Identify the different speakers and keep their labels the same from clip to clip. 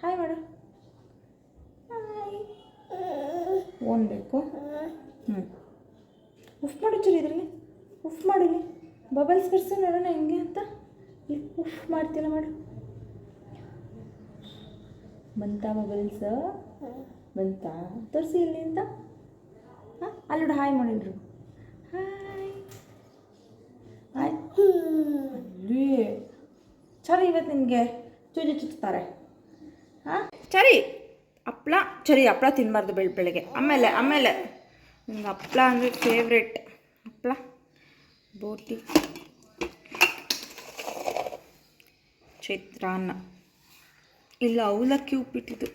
Speaker 1: Hi ಮಾಡು own ಬೇಕು. ಹ್ಞೂ ಉಫ್ ಮಾಡು ಚೂರು ಇದರಲ್ಲಿ. ಉಫ್ ಮಾಡಿಲಿ ಬಬಲ್ಸ್ ಬರ್ಸಿ ನೋಡೋಣ ಹೆಂಗೆ ಅಂತ. ಇಲ್ಲಿ ಉಫ್ ಮಾಡ್ತಿಲ್ಲ ಮಾಡು. ಬಂತಾ ಬಬಲ್ಸ್ ಬಂತಾ? ತೋರಿಸಿ ಇಲ್ಲಿ ಅಂತ. ಹಾಂ ಅಲ್ಲಿ ನೋಡು ಹಾಯ್ ಮಾಡಿಲ್ರು ಹಾಯ್. ಹಾಯ್. ಅಲ್ಲಿ. ಚರಿ ಇವತ್ತು ನಿನಗೆ. ಚೂಜಿ ಚುಚ್ತಾರೆ ಚರಿ, ಹಪ್ಳ ಚರಿ, ಹಪ್ಳ ತಿನ್ನಬಾರ್ದು ಬೆಳ, ಬೆಳಗ್ಗೆ. ಆಮೇಲೆ ಆಮೇಲೆ ನಿಮ್ಗೆ ಹಪ್ಳ ಅಂದರೆ ಫೇವ್ರೆಟ್ ಹಪ್ಳ, ಬೋಟಿ, ಚಿತ್ರಾನ್ನ. ಇಲ್ಲ, ಅವಲಕ್ಕಿ ಉಪ್ಪಿಟ್ಟಿದ್ದು.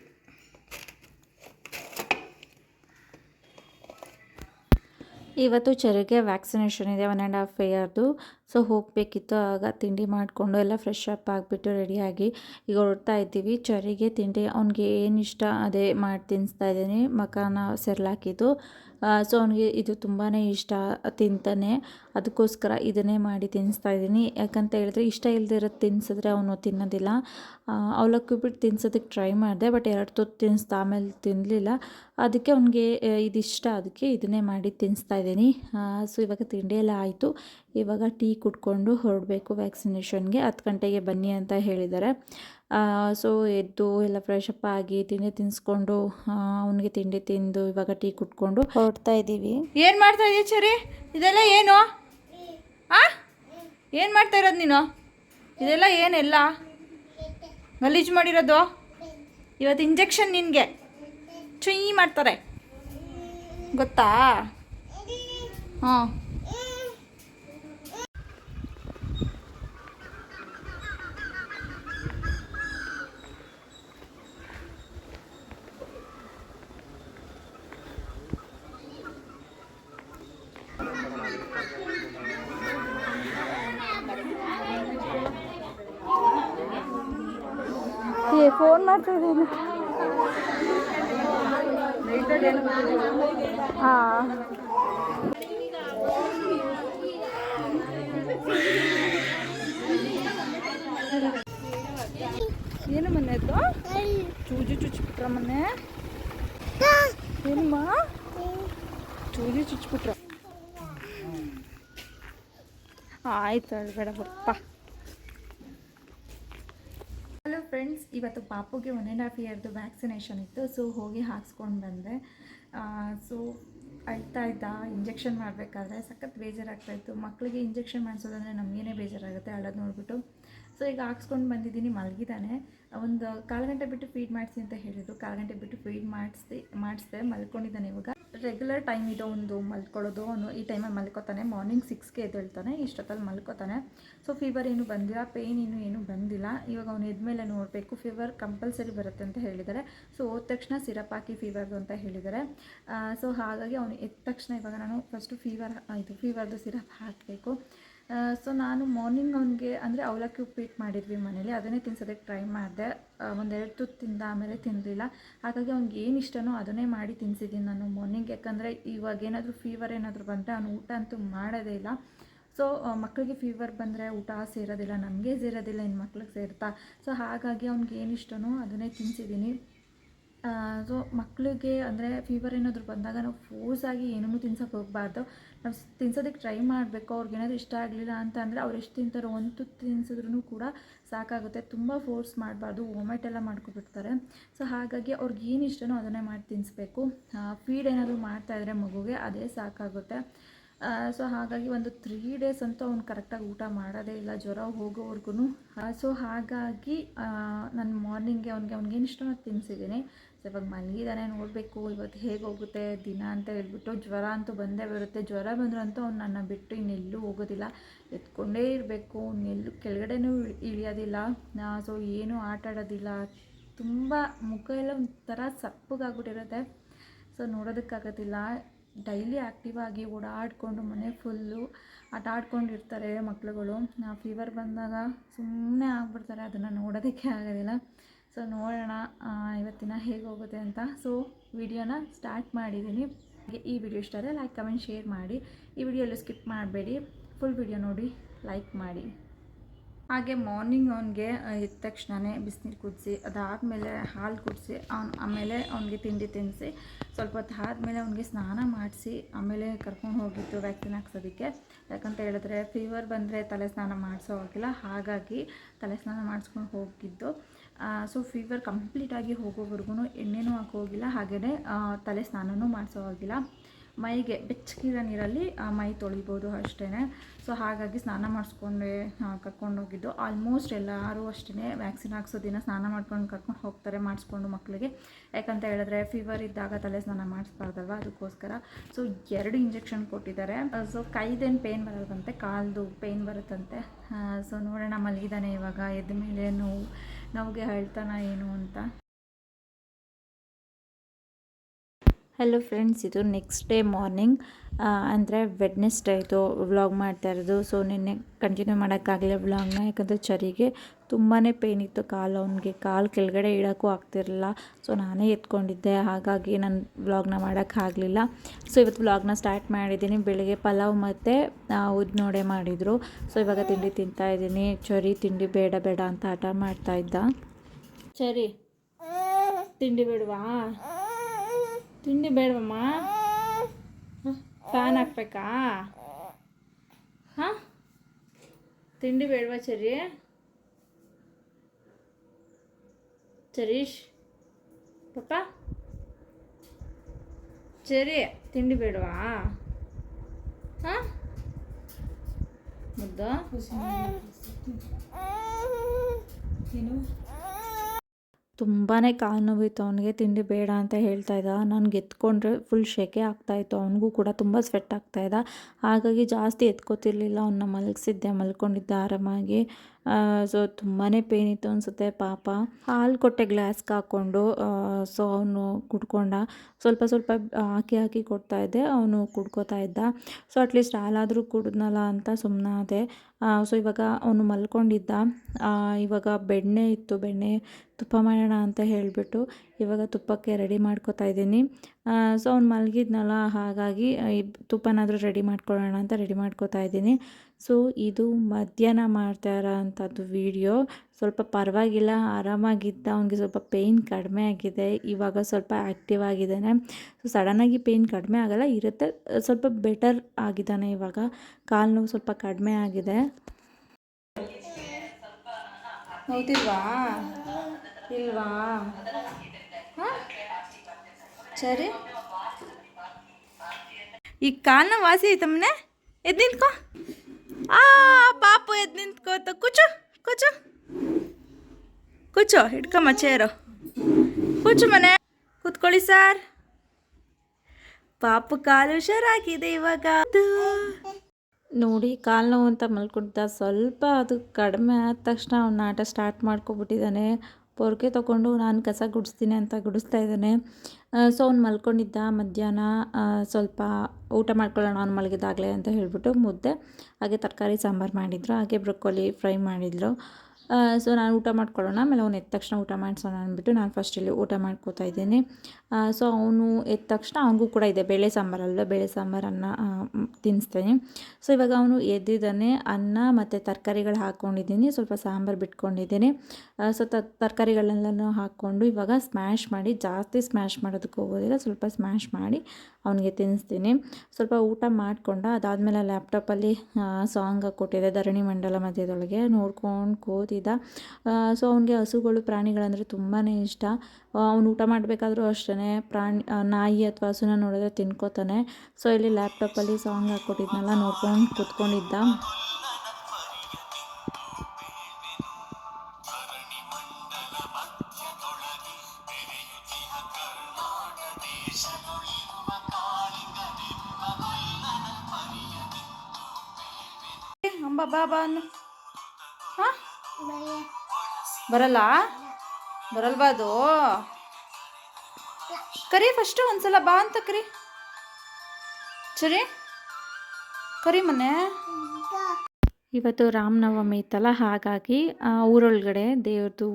Speaker 2: ಇವತ್ತು ಚರಿಗೆ ವ್ಯಾಕ್ಸಿನೇಷನ್ ಇದೆ ಒನ್ ಆ್ಯಂಡ್ ಹಾಫ್ ಇಯರ್ದು ಸೊ ಹೋಗಬೇಕಿತ್ತು, ಆಗ ತಿಂಡಿ ಮಾಡಿಕೊಂಡು ಎಲ್ಲ ಫ್ರೆಶ್ ಅಪ್ ಆಗಿಬಿಟ್ಟು ರೆಡಿಯಾಗಿ ಈಗ ಹೊರಡ್ತಾ ಇದ್ದೀವಿ. ಚರಿಗೆ ತಿಂಡಿ ಅವ್ನಿಗೆ ಏನು ಇಷ್ಟ ಅದೇ ಮಾಡಿ ತಿನ್ನಿಸ್ತಾ ಇದ್ದೀನಿ. ಮಕಾನ ಸೆರ್ಲಾಕಿದ್ದು ಸೊ ಅವನಿಗೆ ಇದು ತುಂಬಾ ಇಷ್ಟ ತಿಂತಾನೆ. ಅದಕ್ಕೋಸ್ಕರ ಇದನ್ನೇ ಮಾಡಿ ತಿನ್ನಿಸ್ತಾ ಇದ್ದೀನಿ. ಯಾಕಂತ ಹೇಳಿದ್ರೆ ಇಷ್ಟ ಇಲ್ಲದಿರೋದು ತಿನ್ಸಿದ್ರೆ ಅವನು ತಿನ್ನೋದಿಲ್ಲ. ಅವಲಕ್ಕಿ ಬಿಟ್ಟು ತಿನ್ಸೋದಕ್ಕೆ ಟ್ರೈ ಮಾಡಿದೆ ಬಟ್ ಎರಡು ತೊತ್ತು ತಿನ್ನಿಸ್ದ ಆಮೇಲೆ ತಿನ್ನಲಿಲ್ಲ ಅದಕ್ಕೆ ಅವನಿಗೆ ಇದಿಷ್ಟ, ಅದಕ್ಕೆ ಇದನ್ನೇ ಮಾಡಿ ತಿನ್ನಿಸ್ತಾ ಇದ್ದೀನಿ. ಸೊ ಇವಾಗ ತಿಂಡಿ ಎಲ್ಲ ಆಯಿತು. ಇವಾಗ ಟೀ ಕುಟ್ಕೊಂಡು ಹೊರಡಬೇಕು ವ್ಯಾಕ್ಸಿನೇಷನ್ಗೆ. ಹತ್ತು ಗಂಟೆಗೆ ಬನ್ನಿ ಅಂತ ಹೇಳಿದ್ದಾರೆ. ಸೊ ಎದ್ದು ಎಲ್ಲ ಫ್ರೆಶ್ ಅಪ್ ಆಗಿ ತಿಂಡಿ ತಿನ್ಸ್ಕೊಂಡು ಅವನಿಗೆ ತಿಂಡಿ ತಿಂದು ಇವಾಗ ಟೀ ಕುಟ್ಕೊಂಡು ಹೊರಡ್ತಾ ಇದ್ದೀವಿ
Speaker 1: ಏನು ಮಾಡ್ತಾ ಇದೀಯ ಚರಿ? ಇದೆಲ್ಲ ಏನು? ಆ? ಏನು ಮಾಡ್ತಾ ಇರೋದು ನೀನು? ಇದೆಲ್ಲ ಏನೆಲ್ಲ? ಗಲೀಜು ಮಾಡಿರೋದು? ಇವತ್ತು ಇಂಜೆಕ್ಷನ್ ನಿನಗೆ. ಚುಯ್ ಮಾಡ್ತಾರೆ. ಗೊತ್ತಾ? ಹಾಂ
Speaker 2: ಇದ್ದೀನಿ ಹಾಂ.
Speaker 1: ಏನು ಮನೆ ಅದು ಚೂಜಿ ಚುಚ್ಚಿಬಿಟ್ರ ಮನೆ ಏನಮ್ಮ? ಚೂಜಿ ಚುಚ್ಚಿಬಿಟ್ರ? ಆಯ್ತು ಬೇಡ ಬಪ್ಪ ಹಲೋ ಫ್ರೆಂಡ್ಸ್ ಇವತ್ತು ಪಾಪುಗೆ ಒನ್ ಆ್ಯಂಡ್ ಹಾಫ್ ಇಯರ್ದು ವ್ಯಾಕ್ಸಿನೇಷನ್ ಇತ್ತು ಸೊ ಹೋಗಿ ಹಾಕ್ಸ್ಕೊಂಡು ಬಂದೆ. ಸೊ ಅಳ್ತಾ ಇದ್ದಾ ಇಂಜೆಕ್ಷನ್ ಮಾಡಬೇಕಾದ್ರೆ ಸಖತ್ ಬೇಜಾರಾಗ್ತಾಯಿತ್ತು ಮಕ್ಕಳಿಗೆ ಇಂಜೆಕ್ಷನ್ ಮಾಡಿಸೋದಂದ್ರೆ ನಮಗೇನೇ ಬೇಜಾರಾಗುತ್ತೆ, ಅಳೋದು ನೋಡಿಬಿಟ್ಟು. ಸೊ ಈಗ ಹಾಕ್ಸ್ಕೊಂಡು ಬಂದಿದ್ದೀನಿ, ಮಲಗಿದ್ದಾನೆ. ಒಂದು ಕಾಲು ಗಂಟೆ ಬಿಟ್ಟು ಫೀಡ್ ಮಾಡಿಸಿ ಅಂತ ಹೇಳಿದ್ರು. ಕಾಲು ಗಂಟೆ ಬಿಟ್ಟು ಫೀಡ್ ಮಾಡಿಸಿ, ಮಾಡಿಸ್ದೆ, ಮಲ್ಕೊಂಡಿದ್ದಾನೆ ಇವಾಗ. ರೆಗ್ಯುಲರ್ ಟೈಮ್ ಇದೆ ಒಂದು ಮಲ್ಕೊಳ್ಳೋದು, ಅವನು ಈ ಟೈಮಲ್ಲಿ ಮಲ್ಕೋತಾನೆ ಮಾರ್ನಿಂಗ್ ಸಿಕ್ಸ್ಗೆ ಎದ್ದೇಳ್ತಾನೆ, ಇಷ್ಟೊತ್ತಲ್ಲಿ ಮಲ್ಕೋತಾನೆ. ಸೊ ಫೀವರ್ ಏನು ಬಂದಿಲ್ಲ ಪೇಯ್ನ್ ಏನು ಏನು ಬಂದಿಲ್ಲ. ಇವಾಗ ಅವನು ಎದ್ಮೇಲೆ ನೋಡಬೇಕು ಫೀವರ್ ಕಂಪಲ್ಸರಿ ಬರುತ್ತೆ ಅಂತ ಹೇಳಿದ್ದಾರೆ. ಸೊ ಹೋದ ತಕ್ಷಣ ಸಿರಪ್ ಹಾಕಿ ಫೀವರ್ದು ಅಂತ ಹೇಳಿದ್ದಾರೆ. ಸೊ ಹಾಗಾಗಿ ಅವನು ಎದ್ದ ತಕ್ಷಣ ಇವಾಗ ನಾನು ಫಸ್ಟು ಫೀವರ್ ಇದು ಫೀವರ್ದು ಸಿರಪ್ ಹಾಕಬೇಕು. ಸೊ ನಾನು ಮಾರ್ನಿಂಗ್ ಅವನಿಗೆ ಅಂದರೆ ಅವಲಕ್ಕಿ ಉಪ್ಪಿಟ್ಟು ಮಾಡಿದ್ವಿ ಮನೇಲಿ, ಅದನ್ನೇ ತಿನ್ಸೋದಕ್ಕೆ ಟ್ರೈ ಮಾಡಿದೆ. ಒಂದೆರಡು ತುತ್ತು ತಿಂದ ಆಮೇಲೆ ತಿನ್ನಲಿಲ್ಲ ಹಾಗಾಗಿ ಅವ್ನಿಗೆ ಏನು ಇಷ್ಟನೋ ಅದನ್ನೇ ಮಾಡಿ ತಿನ್ಸಿದ್ದೀನಿ ನಾನು ಮಾರ್ನಿಂಗ್ ಯಾಕಂದರೆ ಇವಾಗ ಏನಾದರೂ ಫೀವರ್ ಏನಾದರೂ ಬಂದರೆ ಅವನು ಊಟ ಅಂತೂ ಮಾಡೋದೇ ಇಲ್ಲ. ಸೊ ಮಕ್ಕಳಿಗೆ ಫೀವರ್ ಬಂದರೆ ಊಟ ಸೇರೋದಿಲ್ಲ, ನಮಗೆ ಸೇರೋದಿಲ್ಲ ಇನ್ನು ಮಕ್ಳಿಗೆ ಸೇರ್ತಾ. ಸೊ ಹಾಗಾಗಿ ಅವ್ನಿಗೆ ಏನು ಇಷ್ಟನೋ ಅದನ್ನೇ ತಿನ್ಸಿದ್ದೀನಿ. ಸೊ ಮಕ್ಕಳಿಗೆ ಅಂದರೆ ಫೀವರ್ ಏನಾದರೂ ಬಂದಾಗ ನಾವು ಫೋರ್ಸಾಗಿ ಏನೂ ತಿನ್ಸೋಕೆ ಹೋಗಬಾರ್ದು. ನಾವು ತಿನ್ಸೋದಕ್ಕೆ ಟ್ರೈ ಮಾಡಬೇಕು, ಅವ್ರಿಗೆ ಏನಾದರೂ ಇಷ್ಟ ಆಗಲಿಲ್ಲ ಅಂತ ಅಂದರೆ ಅವ್ರು ಎಷ್ಟು ತಿಂತಾರೋ ಒಂದು ತಿನ್ಸಿದ್ರು ಕೂಡ ಸಾಕಾಗುತ್ತೆ. ತುಂಬ ಫೋರ್ಸ್ ಮಾಡಬಾರ್ದು ವಾಮಿಟ್ ಎಲ್ಲ ಮಾಡ್ಕೊಬಿಡ್ತಾರೆ. ಸೊ ಹಾಗಾಗಿ ಅವ್ರಿಗೆ ಏನು ಇಷ್ಟನೋ ಅದನ್ನೇ ಮಾಡಿ ತಿನ್ನಿಸ್ಬೇಕು ಫೀಡ್ ಏನಾದರೂ ಮಾಡ್ತಾಯಿದ್ರೆ ಮಗುಗೆ ಅದೇ ಸಾಕಾಗುತ್ತೆ. ಸೊ ಹಾಗಾಗಿ ಒಂದು ತ್ರೀ ಡೇಸ್ ಅಂತೂ ಅವ್ನು ಕರೆಕ್ಟಾಗಿ ಊಟ ಮಾಡೋದೇ ಇಲ್ಲ, ಜ್ವರ ಹೋಗೋವರೆಗೂ ಸೊ ಹಾಗಾಗಿ ನಾನು ಮಾರ್ನಿಂಗ್ಗೆ ಅವ್ನಿಗೆ ಅವ್ನಿಗೇನು ಇಷ್ಟನೋ ಅದು ತಿನ್ನಿಸಿದ್ದೀನಿ ಸೊ ಇವಾಗ ಮಲಗಿದಾನೆ ನೋಡಬೇಕು, ಇವತ್ತು ಹೇಗೆ ಹೋಗುತ್ತೆ, ದಿನ ಅಂತ ಹೇಳ್ಬಿಟ್ಟು ಜ್ವರ ಅಂತೂ ಬಂದೇ ಬರುತ್ತೆ. ಜ್ವರ ಬಂದ್ರಂತೂ ಅವ್ನು ನನ್ನ ಬಿಟ್ಟು ಇನ್ನೆಲ್ಲೂ ಹೋಗೋದಿಲ್ಲ. ಎತ್ಕೊಂಡೇ ಇರಬೇಕು ಇನ್ನೆಲ್ಲೂ ಕೆಳಗಡೆನೂ ಇಳ್- ಇಳಿಯೋದಿಲ್ಲ ಸೊ ಏನೂ ಆಟ ಆಡೋದಿಲ್ಲ. ತುಂಬ ಮುಖ ಎಲ್ಲ ಒಂಥರ ಸಪ್ಪಗಾಗ್ಬಿಟ್ಟಿರುತ್ತೆ. ಸೊ ನೋಡೋದಕ್ಕಾಗೋದಿಲ್ಲ. ಡೈಲಿ ಆ್ಯಕ್ಟಿವ್ ಆಗಿ ಓಡಾಡಿಕೊಂಡು ಮನೆ ಫುಲ್ಲು ಆಟ ಆಡ್ಕೊಂಡಿರ್ತಾರೆ ಮಕ್ಳುಗಳು. ಫೀವರ್ ಬಂದಾಗ ಸುಮ್ಮನೆ ಆಗ್ಬಿಡ್ತಾರೆ. ಅದನ್ನು ನೋಡೋದಕ್ಕೆ ಆಗೋದಿಲ್ಲ. ಸೊ ನೋಡೋಣ ಇವತ್ತಿನ ಹೇಗೆ ಹೋಗುತ್ತೆ ಅಂತ. ಸೊ ವಿಡಿಯೋನ ಸ್ಟಾರ್ಟ್ ಮಾಡಿದ್ದೀನಿ. ಈ ವಿಡಿಯೋ ಇಷ್ಟ ಆದರೆ ಲೈಕ್ ಕಮೆಂಟ್ ಶೇರ್ ಮಾಡಿ. ಈ ವಿಡಿಯೋ ಎಲ್ಲೂ ಸ್ಕಿಪ್ ಮಾಡಬೇಡಿ. ಫುಲ್ ವಿಡಿಯೋ ನೋಡಿ ಲೈಕ್ ಮಾಡಿ. ಹಾಗೆ ಮಾರ್ನಿಂಗ್ ಅವನಿಗೆ ಎದ್ದ ತಕ್ಷಣವೇ ಬಿಸಿನೀರು ಕುದಿಸಿ, ಅದಾದಮೇಲೆ ಹಾಲು ಕುದಿಸಿ ಅವ್ನು, ಆಮೇಲೆ ಅವನಿಗೆ ತಿಂಡಿ ತಿನ್ನಿಸಿ ಸ್ವಲ್ಪ ಹೊತ್ತು ಆದಮೇಲೆ ಅವನಿಗೆ ಸ್ನಾನ ಮಾಡಿಸಿ, ಆಮೇಲೆ ಕರ್ಕೊಂಡು ಹೋಗಿದ್ದು ವ್ಯಾಕ್ಸಿನ್ ಹಾಕ್ಸೋದಕ್ಕೆ. ಯಾಕಂತ ಹೇಳಿದ್ರೆ ಫೀವರ್ ಬಂದರೆ ತಲೆ ಸ್ನಾನ ಮಾಡಿಸೋ ಆಗಿಲ್ಲ ಹಾಗಾಗಿ ತಲೆ ಸ್ನಾನ ಮಾಡಿಸ್ಕೊಂಡು ಹೋಗಿದ್ದು. ಸೊ ಫೀವರ್ ಕಂಪ್ಲೀಟಾಗಿ ಹೋಗೋವರೆಗೂ ಎಣ್ಣೆನೂ ಹಾಕೋಗಿಲ್ಲ ಹಾಗೆಯೇ ತಲೆ ಸ್ನಾನನೂ ಮಾಡಿಸೋ ಹೋಗಿಲ್ಲ. ಮೈಗೆ ಬೆಚ್ಚಗಿರೋ ನೀರಲ್ಲಿ ಮೈ ತೊಳಿಬೋದು ಅಷ್ಟೇ ಸೊ ಹಾಗಾಗಿ ಸ್ನಾನ ಮಾಡಿಸ್ಕೊಂಡೆ ಕರ್ಕೊಂಡೋಗಿದ್ದು ಆಲ್ಮೋಸ್ಟ್ ಎಲ್ಲರೂ ಅಷ್ಟೇ ವ್ಯಾಕ್ಸಿನ್ ಹಾಕ್ಸೋ ದಿನ ಸ್ನಾನ ಮಾಡ್ಕೊಂಡು ಕರ್ಕೊಂಡು ಹೋಗ್ತಾರೆ, ಮಾಡಿಸ್ಕೊಂಡು ಮಕ್ಕಳಿಗೆ ಯಾಕಂತ ಹೇಳಿದ್ರೆ ಫೀವರ್ ಇದ್ದಾಗ ತಲೆ ಸ್ನಾನ ಮಾಡಿಸ್ಬಾರ್ದಲ್ವ? ಅದಕ್ಕೋಸ್ಕರ. ಸೊ ಎರಡು ಇಂಜೆಕ್ಷನ್ ಕೊಟ್ಟಿದ್ದಾರೆ. ಸೊ ಕೈದೇನು ಪೇಯ್ನ್ ಬರೋದಂತೆ ಕಾಲ್ದು ಪೇಯ್ನ್ ಬರುತ್ತಂತೆ. ಸೊ ನೋಡೋಣ, ಮಲಗಿದ್ದಾನೆ ಇವಾಗ, ಎದ್ದ ಮೇಲೆ ನೋವು. ನೋವಿಗೆ ಹೇಳ್ತಾನ ಏನು ಅಂತ.
Speaker 2: ಹಲೋ ಫ್ರೆಂಡ್ಸ್ ಇದು ನೆಕ್ಸ್ಟ್ ಡೇ ಮಾರ್ನಿಂಗ್ ಅಂದರೆ ವೆಡ್ನೆಸ್ಡೇ ಇದು ವ್ಲಾಗ್ ಮಾಡ್ತಾ ಇರೋದು. ಸೊ ನಿನ್ನೆ ಕಂಟಿನ್ಯೂ ಮಾಡೋಕ್ಕಾಗಲಿಲ್ಲ ವ್ಲಾಗ್ನ ಯಾಕಂದರೆ ಚರಿಗೆ ತುಂಬಾ ಪೇಯ್ನ್ ಇತ್ತು. ಕಾಲು ಅವನಿಗೆ ಕಾಲು ಕೆಳಗಡೆ ಇಡೋಕ್ಕೂ ಆಗ್ತಿರಲಿಲ್ಲ. ಸೊ ನಾನೇ ಎತ್ಕೊಂಡಿದ್ದೆ. ಹಾಗಾಗಿ ನಾನು ವ್ಲಾಗ್ನ ಮಾಡೋಕ್ಕಾಗಲಿಲ್ಲ ಸೊ ಇವತ್ತು ವ್ಲಾಗ್ನ ಸ್ಟಾರ್ಟ್ ಮಾಡಿದ್ದೀನಿ. ಬೆಳಿಗ್ಗೆ ಪಲಾವ್ ಮತ್ತು ಉದ್ನೋಡೆ ಮಾಡಿದರು. ಸೊ ಇವಾಗ ತಿಂಡಿ ತಿಂತಾ ಇದ್ದೀನಿ. ಚರಿ, ತಿಂಡಿ ಬೇಡ ಬೇಡ ಅಂತ ಮಾಡ್ತಾ ಇದ್ದ. ಚರಿ, ತಿಂಡಿ ಬೇಡವಾ? ತಿಂಡಿ ಬೇಡವಮ್ಮ? ಫ್ಯಾನ್ ಹಾಕ್ಬೇಕಾ? ಹಾಂ? ತಿಂಡಿ ಬೇಡವಾ ಚರಿ? ಚರೀಶ್? ಪಪ್ಪ? ಚರಿ, ತಿಂಡಿ ಬೇಡವಾ? ಹಾಂ? ಮುದ್ದ? ತುಂಬಾ ಕಾಲು ನೋವಿತ್ತು ಅವನಿಗೆ, ತಿಂಡಿ ಬೇಡ ಅಂತ ಹೇಳ್ತಾ ಇದ್ದ. ನನಗೆ ಎತ್ಕೊಂಡ್ರೆ ಫುಲ್ ಶೆಕೆ ಆಗ್ತಾಯಿತ್ತು ಅವನಿಗೂ ಕೂಡ ತುಂಬ ಸ್ವೆಟ್ ಆಗ್ತಾಯಿದ್ದ ಹಾಗಾಗಿ ಜಾಸ್ತಿ ಎತ್ಕೋತಿರ್ಲಿಲ್ಲ. ಅವನ್ನ ಮಲಗಿಸಿದ್ದೆ, ಮಲ್ಕೊಂಡಿದ್ದೆ ಆರಾಮಾಗಿ. ಸೊ ತುಂಬಾ ಪೇನ್ ಇತ್ತು ಅನಿಸುತ್ತೆ, ಪಾಪ. ಹಾಲು ಕೊಟ್ಟೆ ಗ್ಲಾಸ್ಗೆ ಹಾಕ್ಕೊಂಡು ಸೊ ಅವನು ಕುಡ್ಕೊಂಡ. ಸ್ವಲ್ಪ ಸ್ವಲ್ಪ ಹಾಕಿ ಹಾಕಿ ಕೊಡ್ತಾ ಇದ್ದೆ, ಅವನು ಕುಡ್ಕೋತಾ ಇದ್ದ. ಸೊ ಅಟ್ಲೀಸ್ಟ್ ಹಾಲಾದರೂ ಕುಡಿದ್ನಲ್ಲ ಅಂತ ಸುಮ್ಮನಾದೆ ಸೊ ಇವಾಗ ಅವನು ಮಲ್ಕೊಂಡಿದ್ದ. ಇವಾಗ ಬೆಣ್ಣೆ ಇತ್ತು, ಬೆಣ್ಣೆ ತುಪ್ಪ ಮಾಡೋಣ ಅಂತ ಹೇಳಿಬಿಟ್ಟು ಇವಾಗ ತುಪ್ಪಕ್ಕೆ ರೆಡಿ ಮಾಡ್ಕೋತಾ ಇದ್ದೀನಿ. ಸೊ ಅವ್ನು ಮಲಗಿದ್ನಲ್ಲ, ಹಾಗಾಗಿ ತುಪ್ಪನಾದರೂ ರೆಡಿ ಮಾಡ್ಕೊಳ್ಳೋಣ ಅಂತ ರೆಡಿ ಮಾಡ್ಕೋತಾ ಇದ್ದೀನಿ. ಸೊ ಇದು ಮಧ್ಯಾಹ್ನ ಮಾಡ್ತಾ ಇರೋ ಅಂಥದ್ದು ವೀಡಿಯೋ ಸ್ವಲ್ಪ ಪರವಾಗಿಲ್ಲ, ಆರಾಮಾಗಿದ್ದ, ಅವನಿಗೆ ಸ್ವಲ್ಪ ಪೇಯ್ನ್ ಕಡಿಮೆ ಆಗಿದೆ, ಇವಾಗ ಸ್ವಲ್ಪ ಆ್ಯಕ್ಟಿವ್ ಆಗಿದ್ದಾನೆ. ಸೊ ಸಡನ್ನಾಗಿ ಪೇಯ್ನ್ ಕಡಿಮೆ ಆಗಲ್ಲ, ಇರುತ್ತೆ, ಸ್ವಲ್ಪ ಬೆಟರ್ ಆಗಿದ್ದಾನೆ ಇವಾಗ. ಕಾಲು ಸ್ವಲ್ಪ ಕಡಿಮೆ ಆಗಿದೆ.
Speaker 1: ನೋಡ್ತಿಲ್ವಾ ಇಲ್ವಾ? ಸರಿ. ಈ ಕಾಲ್ನ ವಾಸಿ ಐತಮ್ಮನೆ ಎದ್ದು ನಿಂತ್ಕೋ. ಆ, ಪಾಪು ಎದ್ದು ನಿಂತ್ಕೋತ ಕುಚು ಕುಚು. ಕೂಚು ಹಿಡ್ಕಮ್ಮ ಚೇರು ಕುಚು ಮನೆ. ಕೂತ್ಕೊಳ್ಳಿ ಸರ್. ಪಾಪು ಕಾಲು ಹುಷಾರಾಗಿದೆ ಇವಾಗ.
Speaker 2: ನೋಡಿ, ಕಾಲು ನೋವು ಅಂತ ಮಲ್ಕೊಡ್ದ ಸ್ವಲ್ಪ ಅದು ಕಡಿಮೆ ಆದ ತಕ್ಷಣ ಅವ್ನ ಆಟ ಸ್ಟಾರ್ಟ್ ಮಾಡ್ಕೊಬಿಟ್ಟಿದ್ದಾನೆ. ಪೊರ್ಕೆ ತೊಗೊಂಡು ನಾನು ಕಸ ಗುಡಿಸ್ತೀನಿ ಅಂತ ಗುಡಿಸ್ತಾ ಇದ್ದಾನೆ. ಸೊ ಅವ್ನು ಮಲ್ಕೊಂಡಿದ್ದ ಮಧ್ಯಾಹ್ನ ಸ್ವಲ್ಪ ಊಟ ಮಾಡ್ಕೊಳ್ಳೋಣ ಅವ್ನು ಮಲಗಿದಾಗಲೇ ಅಂತ ಹೇಳಿಬಿಟ್ಟು ಮುದ್ದೆ, ಹಾಗೆ ತರಕಾರಿ, ಸಾಂಬಾರು ಮಾಡಿದ್ರು, ಹಾಗೆ ಬ್ರೊಕೊಲಿ ಫ್ರೈ ಮಾಡಿದ್ರು. ಸೊ ನಾನು ಊಟ ಮಾಡ್ಕೊಳ್ಳೋಣ, ಆಮೇಲೆ ಅವ್ನು ಎದ್ದ ತಕ್ಷಣ ಊಟ ಮಾಡಿಸೋಣ ಅಂದ್ಬಿಟ್ಟು ನಾನು ಫಸ್ಟ್ ಇಲ್ಲಿ ಊಟ ಮಾಡ್ಕೋತಾ ಇದ್ದೀನಿ. ಸೊ ಅವನು ಎದ್ದ ತಕ್ಷಣ ಅವನಿಗೂ ಕೂಡ ಇದೆ ಬೇಳೆ ಸಾಂಬಾರಲ್ಲ ಬೇಳೆ ಸಾಂಬಾರನ್ನು ತಿನ್ನಿಸ್ತೇನೆ ಸೊ ಇವಾಗ ಅವನು ಎದ್ದಿದ್ದಾನೆ, ಅನ್ನ ಮತ್ತು ತರಕಾರಿಗಳು ಹಾಕ್ಕೊಂಡಿದ್ದೀನಿ ಸ್ವಲ್ಪ ಸಾಂಬಾರು ಬಿಟ್ಕೊಂಡಿದ್ದೀನಿ. ಸೊ ತರಕಾರಿಗಳನ್ನೆಲ್ಲನೂ ಹಾಕ್ಕೊಂಡು ಇವಾಗ ಸ್ಮ್ಯಾಶ್ ಮಾಡಿ, ಜಾಸ್ತಿ ಸ್ಮ್ಯಾಶ್ ಮಾಡೋದಕ್ಕೆ ಹೋಗೋದಿಲ್ಲ, ಸ್ವಲ್ಪ ಸ್ಮ್ಯಾಶ್ ಮಾಡಿ ಅವನಿಗೆ ತಿನ್ನಿಸ್ತೀನಿ ಸ್ವಲ್ಪ ಊಟ ಮಾಡಿಕೊಂಡ, ಅದಾದಮೇಲೆ ಲ್ಯಾಪ್ಟಾಪಲ್ಲಿ ಸಾಂಗ್ ಕೊಟ್ಟಿದೆ, ಧರಣಿ ಮಂಡಲ ಮಧ್ಯದೊಳಗೆ, ನೋಡ್ಕೊಂಡು ಕೂತಿದ್ದ. ಸೊ ಅವನಿಗೆ ಹಸುಗಳು, ಪ್ರಾಣಿಗಳಂದರೆ ತುಂಬಾ ಇಷ್ಟ. ಅವನು ಊಟ ಮಾಡಬೇಕಾದ್ರೂ ಅಷ್ಟೇ ಪ್ರಾಣಿ ನಾಯಿ ಅಥವಾ ಹಸುನ ನೋಡಿದ್ರೆ ತಿನ್ಕೋತಾನೆ. ಸೊ ಇಲ್ಲಿ ಲ್ಯಾಪ್ಟಾಪಲ್ಲಿ ಸಾಂಗ್ ಹಾಕ್ಕೊಟ್ಟಿದ್ನಲ್ಲ, ನೋಡ್ಕೊಂಡು ಕೂತ್ಕೊಂಡಿದ್ದ.
Speaker 1: ಬಾ ಬರಲ್ಲ? ಬರಲ್ವಾ ಅದು? ಕರಿ ಫಸ್ಟು ಒಂದ್ಸಲ ಬಾ ಅಂತ ಕರಿ. ಸರಿ? ಕರಿ ಮನೆ.
Speaker 2: ಇವತ್ತು ರಾಮನವಮಿ ಇತ್ತಲ್ಲ, ಹಾಗಾಗಿ ಊರೊಳಗಡೆ ದೇವ್ರದ್ದು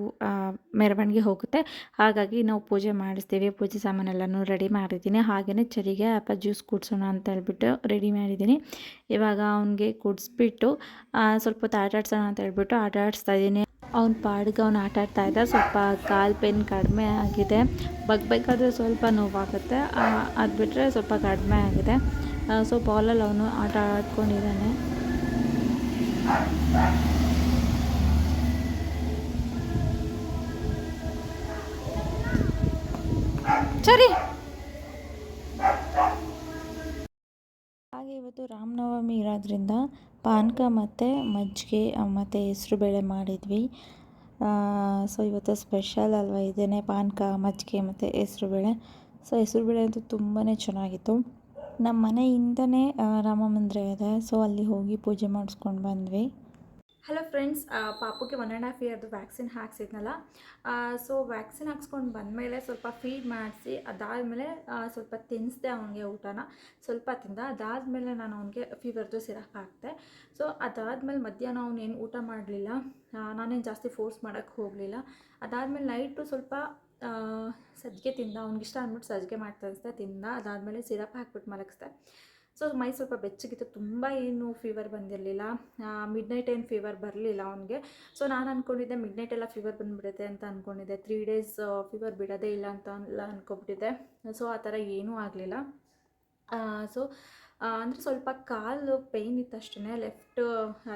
Speaker 2: ಮೆರವಣಿಗೆ ಹೋಗುತ್ತೆ. ಹಾಗಾಗಿ ನಾವು ಪೂಜೆ ಮಾಡಿಸ್ತೀವಿ. ಪೂಜೆ ಸಾಮಾನೆಲ್ಲನೂ ರೆಡಿ ಮಾಡಿದ್ದೀನಿ. ಹಾಗೆಯೇ ಚರಿಗೆ, ಅಪ್ಪ ಜ್ಯೂಸ್ ಕುಡಿಸೋಣ ಅಂತ ಹೇಳ್ಬಿಟ್ಟು ರೆಡಿ ಮಾಡಿದ್ದೀನಿ. ಇವಾಗ ಅವನಿಗೆ ಕುಡಿಸ್ಬಿಟ್ಟು ಸ್ವಲ್ಪ ಹೊತ್ತು ಆಟಾಡ್ಸೋಣ ಅಂತ ಹೇಳ್ಬಿಟ್ಟು ಆಟ ಆಡಿಸ್ತಾ ಇದ್ದೀನಿ. ಅವ್ನ ಪಾಡಿಗೆ ಅವ್ನು ಆಟ ಇದ್ದ. ಸ್ವಲ್ಪ ಕಾಲು ಪೇನ್ ಕಡಿಮೆ ಆಗಿದೆ. ಬಗ್ಬೇಕಾದ್ರೆ ಸ್ವಲ್ಪ ನೋವಾಗುತ್ತೆ. ಅದು ಬಿಟ್ಟರೆ ಸ್ವಲ್ಪ ಕಡಿಮೆ ಆಗಿದೆ. ಸೊ ಬಾಲಲ್ಲಿ ಅವನು ಆಟ ಆಡ್ಕೊಂಡಿದ್ದಾನೆ. ಸರಿ ಹಾಗೆ ಇವತ್ತು ರಾಮನವಮಿ ಇರೋದ್ರಿಂದ ಪಾನಕ ಮತ್ತು ಮಜ್ಜಿಗೆ ಮತ್ತು ಹೆಸ್ರುಬೇಳೆ ಮಾಡಿದ್ವಿ. ಸೊ ಇವತ್ತು ಸ್ಪೆಷಲ್ ಅಲ್ವಾ ಇದೇ ಪಾನಕ, ಮಜ್ಜಿಗೆ ಮತ್ತು ಹೆಸ್ರುಬೇಳೆ ಸೊ ಹೆಸ್ರುಬೇಳೆ ಅಂತೂ ತುಂಬಾ ಚೆನ್ನಾಗಿತ್ತು. ನಮ್ಮ ಮನೆಯಿಂದನೇ ರಾಮ ಮಂದಿರ ಇದೆ. ಸೊ ಅಲ್ಲಿ ಹೋಗಿ ಪೂಜೆ ಮಾಡಿಸ್ಕೊಂಡು ಬಂದ್ವಿ.
Speaker 1: ಹಲೋ ಫ್ರೆಂಡ್ಸ್ ಪಾಪುಗೆ ಒನ್ ಆ್ಯಂಡ್ ಹಾಫ್ ಇಯರ್ದು ವ್ಯಾಕ್ಸಿನ್ ಹಾಕ್ಸಿದ್ನಲ್ಲ ಸೊ ವ್ಯಾಕ್ಸಿನ್ ಹಾಕ್ಸ್ಕೊಂಡು ಬಂದಮೇಲೆ ಸ್ವಲ್ಪ ಫೀಡ್ ಮಾಡಿಸಿ, ಅದಾದಮೇಲೆ ಸ್ವಲ್ಪ ತಿನ್ನಿಸ್ದೆ ಅವನಿಗೆ ಊಟನ. ಸ್ವಲ್ಪ ತಿಂದ, ಅದಾದಮೇಲೆ ನಾನು ಅವನಿಗೆ ಫೀವರ್ದು ಸಿರಪ್ ಹಾಕಿದೆ. ಸೊ ಅದಾದಮೇಲೆ ಮಧ್ಯಾಹ್ನ ಅವನೇನು ಊಟ ಮಾಡಲಿಲ್ಲ ನಾನೇನು ಜಾಸ್ತಿ ಫೋರ್ಸ್ ಮಾಡೋಕ್ಕೆ ಹೋಗಲಿಲ್ಲ. ಅದಾದಮೇಲೆ ನೈಟು ಸ್ವಲ್ಪ ಸಜ್ಜಿಗೆ ತಿಂದ, ಅವ್ನಿಗೆ ಇಷ್ಟ ಅಂದ್ಬಿಟ್ಟು ಸಜ್ಜಿಗೆ ಮಾಡಿ ತರಿಸ್ದೆ ತಿಂದ, ಅದಾದಮೇಲೆ ಸಿರಪ್ ಹಾಕ್ಬಿಟ್ಟು ಮಲಗಿಸ್ದೆ. ಸೊ ಮೈ ಸ್ವಲ್ಪ ಬೆಚ್ಚಗಿತ್ತು, ತುಂಬ ಏನು ಫೀವರ್ ಬಂದಿರಲಿಲ್ಲ. ಮಿಡ್ ನೈಟ್ ಏನು ಫೀವರ್ ಬರಲಿಲ್ಲ ಅವನಿಗೆ. ಸೊ ನಾನು ಅಂದ್ಕೊಂಡಿದ್ದೆ ಮಿಡ್ ನೈಟ್ ಎಲ್ಲ ಫೀವರ್ ಬಂದುಬಿಡುತ್ತೆ ಅಂತ ಅಂದ್ಕೊಂಡಿದ್ದೆ ತ್ರೀ ಡೇಸ್ ಫೀವರ್ ಬಿಡೋದೇ ಇಲ್ಲ ಅಂತ ಎಲ್ಲ ಅಂದ್ಕೊಬಿಟ್ಟಿದ್ದೆ ಸೊ ಆ ಥರ ಏನೂ ಆಗಲಿಲ್ಲ. ಸೊ ಅಂದರೆ ಸ್ವಲ್ಪ ಕಾಲು ಪೇಯ್ನ್ ಇತ್ತು ಅಷ್ಟೇ ಲೆಫ್ಟ್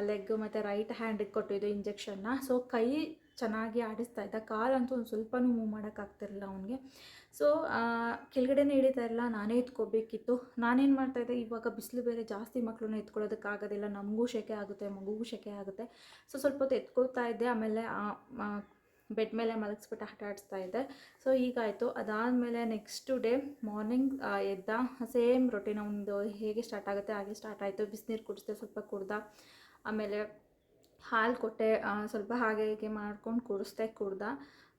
Speaker 1: ಲೆಗ್ ಮತ್ತು ರೈಟ್ ಹ್ಯಾಂಡಿಗೆ ಕೊಟ್ಟಿದ್ದು ಇಂಜೆಕ್ಷನ್ನ ಸೊ ಕೈ ಚೆನ್ನಾಗಿ ಆಡಿಸ್ತಾ ಇದ್ದ. ಕಾಲಂತೂ ಒಂದು ಸ್ವಲ್ಪನೂ ಮೂವ್ ಮಾಡೋಕ್ಕಾಗ್ತಿರಲಿಲ್ಲ ಅವನಿಗೆ. ಸೊ ಕೆಳಗಡೆನೇ ಹಿಡಿತಾ ಇರಲಿಲ್ಲ ನಾನೇ ಎತ್ಕೋಬೇಕಿತ್ತು. ನಾನೇನು ಮಾಡ್ತಾಯಿದ್ದೆ ಇವಾಗ ಬಿಸಿಲು ಬೇರೆ ಜಾಸ್ತಿ ಮಕ್ಕಳನ್ನ ಎತ್ಕೊಳ್ಳೋದಕ್ಕಾಗೋದಿಲ್ಲ ನಮಗೂ ಶೆಕೆ ಆಗುತ್ತೆ, ಮಗುಗೂ ಶೆಕೆ ಆಗುತ್ತೆ. ಸೊ ಸ್ವಲ್ಪ ಹೊತ್ತು ಎತ್ಕೋತಾ ಇದ್ದೆ, ಆಮೇಲೆ ಬೆಡ್ ಮೇಲೆ ಮಲಗಿಸ್ಬಿಟ್ಟು ಆಟ ಆಡಿಸ್ತಾ ಇದ್ದೆ. ಸೊ ಈಗಾಯಿತು ಅದಾದಮೇಲೆ ನೆಕ್ಸ್ಟ್ ಡೇ ಮಾರ್ನಿಂಗ್ ಎದ್ದ. ಸೇಮ್ ರೊಟೀನ್ ಒಂದು ಹೇಗೆ ಸ್ಟಾರ್ಟ್ ಆಗುತ್ತೆ, ಹಾಗೆ ಸ್ಟಾರ್ಟ್ ಆಯಿತು. ಬಿಸಿನೀರು ಕುಡಿಸ್ದೆ, ಸ್ವಲ್ಪ ಕುಡ್ದ. ಆಮೇಲೆ ಹಾಲು ಕೊಟ್ಟೆ ಸ್ವಲ್ಪ ಹಾಗೆ ಹೀಗೆ ಮಾಡ್ಕೊಂಡು ಕುಡಿಸ್ದೆ, ಕುಡ್ದ.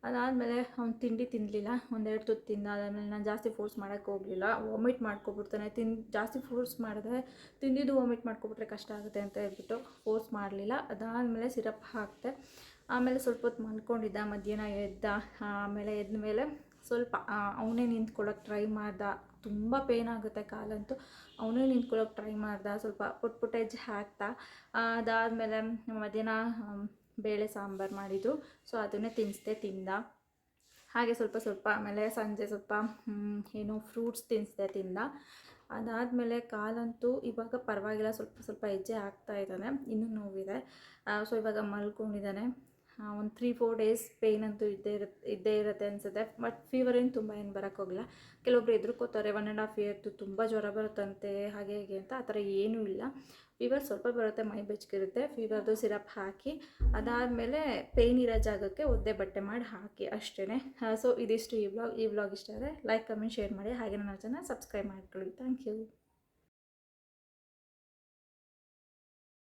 Speaker 1: ಅದಾದಮೇಲೆ ಅವ್ನು ತಿಂಡಿ ತಿನ್ನಲಿಲ್ಲ ಒಂದೆರಡು ತುತ್ತು ತಿಂದ. ಅದಾದಮೇಲೆ ನಾನು ಜಾಸ್ತಿ ಫೋರ್ಸ್ ಮಾಡೋಕ್ಕೆ ಹೋಗಲಿಲ್ಲ. ವಾಮಿಟ್ ಮಾಡ್ಕೊಬಿಡ್ತಾನೆ. ತಿನ್, ಜಾಸ್ತಿ ಫೋರ್ಸ್ ಮಾಡಿದ್ರೆ ತಿಂದಿದ್ದು ವಾಮಿಟ್ ಮಾಡ್ಕೊಬಿಟ್ರೆ ಕಷ್ಟ ಆಗುತ್ತೆ ಅಂತ ಹೇಳ್ಬಿಟ್ಟು ಫೋರ್ಸ್ ಮಾಡಲಿಲ್ಲ. ಅದಾದಮೇಲೆ ಸಿರಪ್ ಹಾಕಿದೆ. ಆಮೇಲೆ ಸ್ವಲ್ಪ ಹೊತ್ತು ಮಲ್ಕೊಂಡಿದ್ದ ಮಧ್ಯಾಹ್ನ ಎದ್ದ. ಆಮೇಲೆ ಎದ್ದ ಮೇಲೆ ಸ್ವಲ್ಪ ಅವನೇ ನಿಂತ್ಕೊಳ್ಳೋಕೆ ಟ್ರೈ ಮಾಡ್ದ. ತುಂಬ ಪೇನ್ ಆಗುತ್ತೆ ಕಾಲಂತೂ. ಅವನೇ ನಿಂತ್ಕೊಳ್ಳೋಕೆ ಟ್ರೈ ಮಾಡ್ದ, ಸ್ವಲ್ಪ ಪುಟ್ ಪುಟ್ ಹೆಜ್ಜೆ ಹಾಕ್ತಾ, ಅದಾದಮೇಲೆ ಮಧ್ಯಾಹ್ನ ಬೇಳೆ ಸಾಂಬಾರು ಮಾಡಿದ್ದು. ಸೊ ಅದನ್ನೇ ತಿನ್ನಿಸ್ದೆ ತಿಂದ. ಹಾಗೆ ಸ್ವಲ್ಪ ಸ್ವಲ್ಪ, ಆಮೇಲೆ ಸಂಜೆ ಸ್ವಲ್ಪ ಏನು ಫ್ರೂಟ್ಸ್ ತಿನ್ನಿಸ್ದೆ ತಿಂದ. ಅದಾದಮೇಲೆ ಕಾಲಂತೂ ಇವಾಗ ಪರವಾಗಿಲ್ಲ, ಸ್ವಲ್ಪ ಸ್ವಲ್ಪ ಹೆಜ್ಜೆ ಹಾಕ್ತಾ ಇದ್ದಾನೆ. ಇನ್ನೂ ನೋವಿದೆ. ಸೊ ಇವಾಗ ಮಲ್ಕೊಂಡಿದ್ದಾನೆ. ಒಂದು ತ್ರೀ ಫೋರ್ ಡೇಸ್ ಪೇಯ್ನ್ ಅಂತೂ ಇದ್ದೇ ಇರುತ್ತೆ ಇದ್ದೇ ಇರುತ್ತೆ ಅನಿಸುತ್ತೆ. ಬಟ್ ಫೀವರ್ ಏನು ತುಂಬ ಏನು ಬರೋಕ್ಕೋಗಿಲ್ಲ ಕೆಲವೊಬ್ರು ಎದುರ್ಕೋತಾರೆ ಒನ್ ಆ್ಯಂಡ್ ಹಾಫ್ ಇಯರ್ದು ತುಂಬ ಜ್ವರ ಬರುತ್ತಂತೆ, ಹಾಗೆ ಹೀಗೆ ಅಂತ, ಆ ಥರ ಏನೂ ಇಲ್ಲ. ಫೀವರ್ ಸ್ವಲ್ಪ ಬರುತ್ತೆ, ಮೈ ಬೆಚ್ಚಗಿರುತ್ತೆ. ಫೀವರ್ದು ಸಿರಪ್ ಹಾಕಿ, ಅದಾದಮೇಲೆ ಪೇಯ್ನ್ ಇರೋ ಜಾಗಕ್ಕೆ ಒದ್ದೆ ಬಟ್ಟೆ ಮಾಡಿ ಹಾಕಿ ಅಷ್ಟೇ ಸೊ ಇದಿಷ್ಟು ಈ ವ್ಲಾಗ್ ಈ ವ್ಲಾಗ್ ಇಷ್ಟ ಆದರೆ ಲೈಕ್ ಕಮೆಂಟ್ ಶೇರ್ ಮಾಡಿ. ಹಾಗೆ ನನ್ನ ಚಾನಲ್ ಸಬ್ಸ್ಕ್ರೈಬ್ ಮಾಡ್ಕೊಳ್ಳಿ. Thank you